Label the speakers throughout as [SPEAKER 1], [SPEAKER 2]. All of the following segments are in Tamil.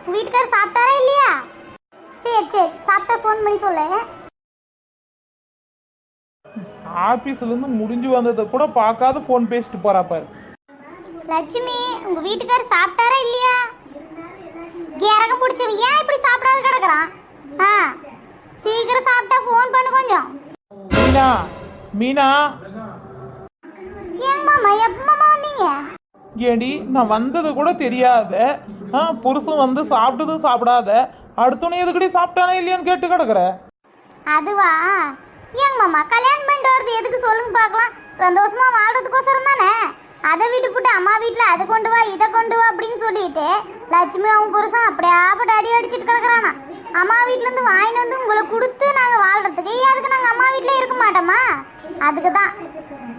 [SPEAKER 1] உங்க வீட்டுக்காரர் சாப்பிட்டாரா இல்லையா? சரி சரி சாப்பிட்டா ஃபோன் பண்ணி சொல்லு.
[SPEAKER 2] ஆபீஸ்ல இருந்து முடிஞ்சு வந்ததை கூட பார்க்காத ஃபோன் பேசிட்டு போறா பாரு.
[SPEAKER 1] லட்சுமி உங்க வீட்டுக்காரர் சாப்பிட்டாரா இல்லையா? இறக்க பிடிச்சவன் ஏன் இப்படி சாப்பிடாது கிடக்குறான்? ஆ சீக்கிரம் சாப்பிட்டா ஃபோன் பண்ணு கொஞ்சம்.
[SPEAKER 2] மீனா மீனா.
[SPEAKER 1] ஏங்க மாமா எப்ப மாமா வந்தீங்க?
[SPEAKER 2] ஏடி நான் வந்தது கூட தெரியாத. ஆ புருஷன் வந்து சாப்பிட்டதும் சாப்பிடாத. அடுத்தவனே எதுக்கடி சாப்பிட்டானே இல்லையான்னு கேட்டு கிடக்குற?
[SPEAKER 1] அதுவா? ஏங்க மாமா கல்யாணம் பண்ணிட்டு வரது எதுக்கு சொல்லுங்க பார்க்கலாம். சந்தோஷமா வாழ்றதுக்கோசரம் தானே? அதை விட்டு போட்டு அம்மா வீட்டில் அதை கொண்டு வா இதை கொண்டு வா அப்படின்னு சொல்லிட்டு லட்சுமி அவங்க புருஷன் அப்படியே ஆப்பட்டு அடி அடிச்சிட்டு கிடக்குறானா. அம்மா வீட்டிலேருந்து வாங்கிட்டு வந்து உங்களை கொடுத்து நாங்கள் வாழ்றதுக்கு. அதுக்கு நாங்கள் அம்மா வீட்டில் இருக்க மாட்டோமா? அதுக்கு தான்.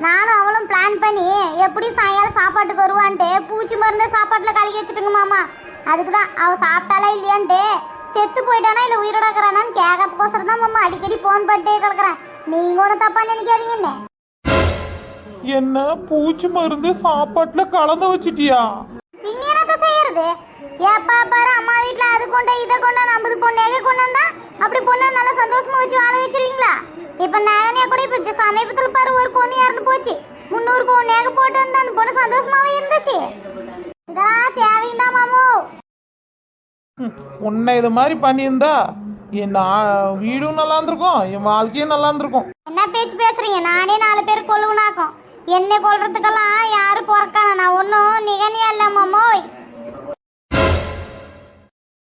[SPEAKER 1] நானும் அவளும் பிளான் பண்ணி எப்படி சாயங்காலம் சாப்பாட்டுக்கு வருவான்ட்டு பூச்சி மருந்து சாப்பாட்டில் கலக்கி வச்சுட்டுங்க மாமா. அதுக்கு தான் அவள் சாப்பிட்டாலா இல்லையான்ட்டு செத்து போயிட்டானா இல்லை உயிரோட இருக்கிறானான்னு கேட்கறதுக்கோசரம் தான் மாமா அடிக்கடி ஃபோன் பண்ணிட்டே கிடக்குறேன். நீங்கள் ஒன்றும் தப்பா நினைக்காதீங்க என்ன?
[SPEAKER 2] என்ன பூச்சி மருந்து சாப்பாட்டுல கலந்து வச்சிட்டியா?
[SPEAKER 1] என்னத்த செய்யறது? ஏப்பா பாரு அம்மா வீட்ல அது கொண்ட இதை கொண்டா நம்பது பொண்ணு எங்க கொண்டு வந்தா? அப்படி பொண்ணு நல்லா சந்தோஷமா வச்சு வாழ வச்சிருவீங்களா? இப்ப நானே கூட இப்ப சமீபத்துல பாரு ஒரு பொண்ணு இறந்து போச்சு. முன்னூறு பொண்ணு போட்டு வந்து? அந்த பொண்ணு சந்தோஷமாவே இருந்துச்சு இதா தேவையும் தான் மாமு
[SPEAKER 2] ம், உன்னை இது மாதிரி பண்ணியிருந்தா என் வீடும் நல்லா இருந்திருக்கும் என் வாழ்க்கையும் நல்லா இருந்திருக்கும்.
[SPEAKER 1] என்ன பேச்சு பேசுறீங்க? நானே நாலு பேர் கொள்ளுனாக்கும் என்னை கொல்றதுக்கெல்லாம் யாரும் பிறக்கான? நான் ஒன்றும் நிகனியா இல்லாம